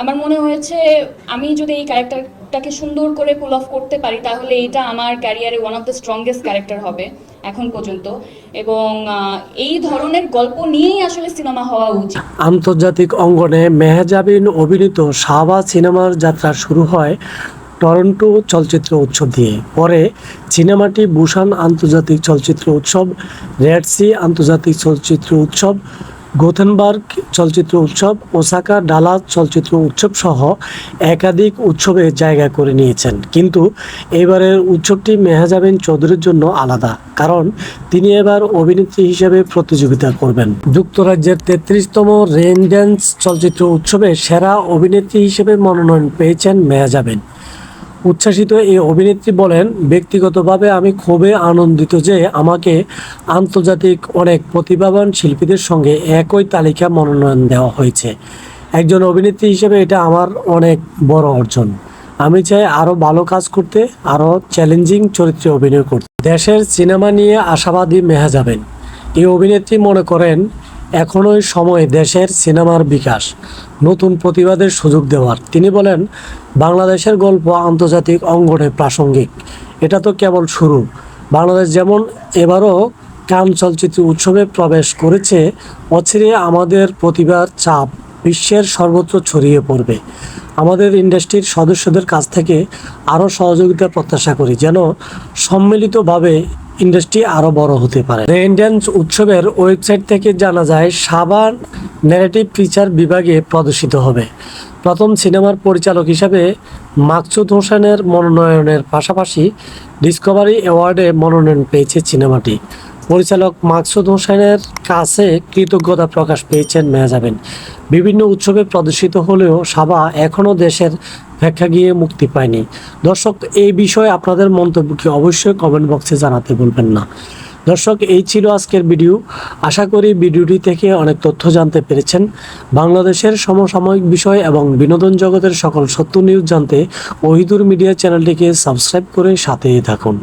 আমার মনে হয়েছে আমি যদি এই ক্যারেক্টারটাকে সুন্দর করে পুল অফ করতে পারি, তাহলে এটা আমার ক্যারিয়ারে one of the strongest character হবে এখন পর্যন্ত। এবং এই ধরনের গল্প নিয়েই আসলে সিনেমা হওয়া উচিত। আন্তর্জাতিক অঙ্গনে মেহজাবিন অভিনীত শাহবাজ সিনেমার যাত্রা শুরু হয় টরন্টো চলচ্চিত্র উৎসব দিয়ে। পরে সিনেমাটি বুসান আন্তর্জাতিক চলচ্চিত্র উৎসব রেডসি আন্তর্জাতিক চলচ্চিত্র উৎসব গোথেনবার্গ চলচ্চিত্র উৎসব, ওসাকা ডালা চলচ্চিত্র উৎসব সহ একাধিক উৎসবে জায়গা করে নিয়েছেন। কিন্তু এবারের উৎসবটি মেহাজাবিন চৌধুরীর জন্য আলাদা, কারণ তিনি এবার অভিনেত্রী হিসেবে প্রতিযোগিতা করবেন। যুক্তরাজ্যের তেত্রিশতম রেনডেন্স চলচ্চিত্র উৎসবে সেরা অভিনেত্রী হিসেবে মনোনয়ন পেয়েছেন মেহাজাবিন। উচ্ছ্বাসিত এই অভিনেত্রী বলেন, ব্যক্তিগতভাবে আমি খুবই আনন্দিত যে আমাকে আন্তর্জাতিক অনেক প্রতিভাবান শিল্পীদের সঙ্গে একই তালিকা মনোনয়ন দেওয়া হয়েছে। একজন অভিনেত্রী হিসেবে এটা আমার অনেক বড় অর্জন। আমি চাই আরও ভালো কাজ করতে আরও চ্যালেঞ্জিং চরিত্রে অভিনয় করতে। দেশের সিনেমা নিয়ে আশাবাদী মেহা যাবেন। এই অভিনেত্রী মনে করেন এখনোই সময় দেশের সিনেমার বিকাশ। নতুন প্রতিবাদের সুযোগ দেওয়ার। তিনি বলেন, বাংলাদেশের গল্প আন্তর্জাতিক অঙ্গনে প্রাসঙ্গিক। এটা তো কেবল শুরু। বাংলাদেশ যেমন এবারও কান চলচ্চিত্র উৎসবে প্রবেশ করেছে, অচিরে আমাদের প্রতিভার চাপ বিশ্বের সর্বত্র ছড়িয়ে পড়বে। আমাদের ইন্ডাস্ট্রির সদস্যদের কাছ থেকে আরও সহযোগিতা প্রত্যাশা করি, যেন সম্মিলিতভাবে ইন্ডাস্ট্রি আরও বড় হতে পারে। রেইন ড্যান্স উৎসবের ওয়েবসাইট থেকে জানা যায় সাবান ন্যারেটিভ ফিচার বিভাগে প্রদর্শিত হবে। প্রথম সিনেমার পরিচালক হিসাবে মাকসুদ হোসেনের মনোনয়নের পাশাপাশি ডিসকভারি অ্যাওয়ার্ডে মনোনয়ন পেয়েছে সিনেমাটি। পরিচালক মাকসুদ হোসেনের কাছে কৃতজ্ঞতা প্রকাশ পেয়েছেন মেয়াজাবেন বিভিন্ন উৎসবে প্রদর্শিত হলেও সাবা এখনও দেশের ব্যাখ্যা গিয়ে মুক্তি পায়নি। দর্শক, এই বিষয়ে আপনাদের মন্তব্যকে অবশ্যই কমেন্ট বক্সে জানাতে বলবেন না। দর্শক, এই ছিল আজকের ভিডিও। আশা করি ভিডিওটি থেকে অনেক তথ্য জানতে পেরেছেন। বাংলাদেশের সমসাময়িক বিষয় এবং বিনোদন জগতের সকল সত্য নিউজ জানতে ওহিদুর মিডিয়া চ্যানেলটিকে সাবস্ক্রাইব করে সাথেই থাকুন।